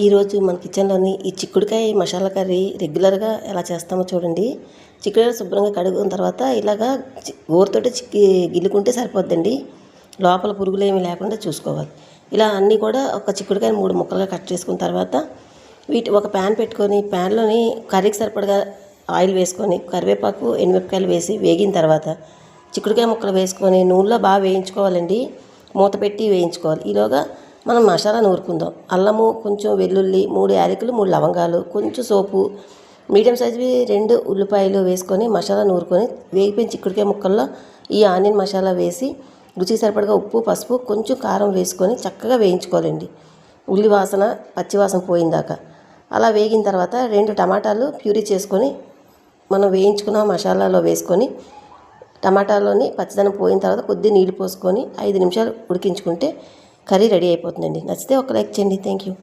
ఈరోజు మన కిచెన్లోని ఈ చిక్కుడుకాయ మసాలా కర్రీ రెగ్యులర్గా ఎలా చేస్తామో చూడండి. చిక్కుడుకాయ శుభ్రంగా కడుగున్న తర్వాత ఇలాగా గోరుతోటి చిక్కి గిల్లుకుంటే సరిపోద్దండి. లోపల పురుగులు ఏమి లేకుండా చూసుకోవాలి. ఇలా అన్నీ కూడా ఒక చిక్కుడుకాయ మూడు ముక్కలుగా కట్ చేసుకున్న తర్వాత వీటి ఒక ప్యాన్ పెట్టుకొని ప్యాన్లోని కర్రీకి సరిపడగా ఆయిల్ వేసుకొని కరివేపాకు ఎనిమిరపకాయలు వేసి వేగిన తర్వాత చిక్కుడుకాయ ముక్కలు వేసుకొని నూనెలో బాగా వేయించుకోవాలండి. మూత పెట్టి వేయించుకోవాలి. ఈలోగా మనం మసాలా నూరుకుందాం. అల్లము కొంచెం వెల్లుల్లి మూడు యాలకులు మూడు లవంగాలు కొంచెం సోపు మీడియం సైజువి రెండు ఉల్లిపాయలు వేసుకొని మసాలా నూరుకొని వేగిపోయిన చిక్కుడుకాయ ముక్కల్లో ఈ ఆనియన్ మసాలా వేసి రుచికి సరిపడగా ఉప్పు పసుపు కొంచెం కారం వేసుకొని చక్కగా వేయించుకోవాలండి. ఉల్లి వాసన పచ్చివాసన పోయిందాక పోయిందాకా. అలా వేగిన తర్వాత రెండు టమాటాలు ప్యూరీ చేసుకొని మనం వేయించుకున్న మసాలాలో వేసుకొని టమాటాలోని పచ్చదనం పోయిన తర్వాత కొద్ది నీళ్ళు పోసుకొని ఐదు నిమిషాలు ఉడికించుకుంటే కర్రీ రెడీ అయిపోతుందండి. నచ్చితే ఒక లైక్ చేయండి. Thank you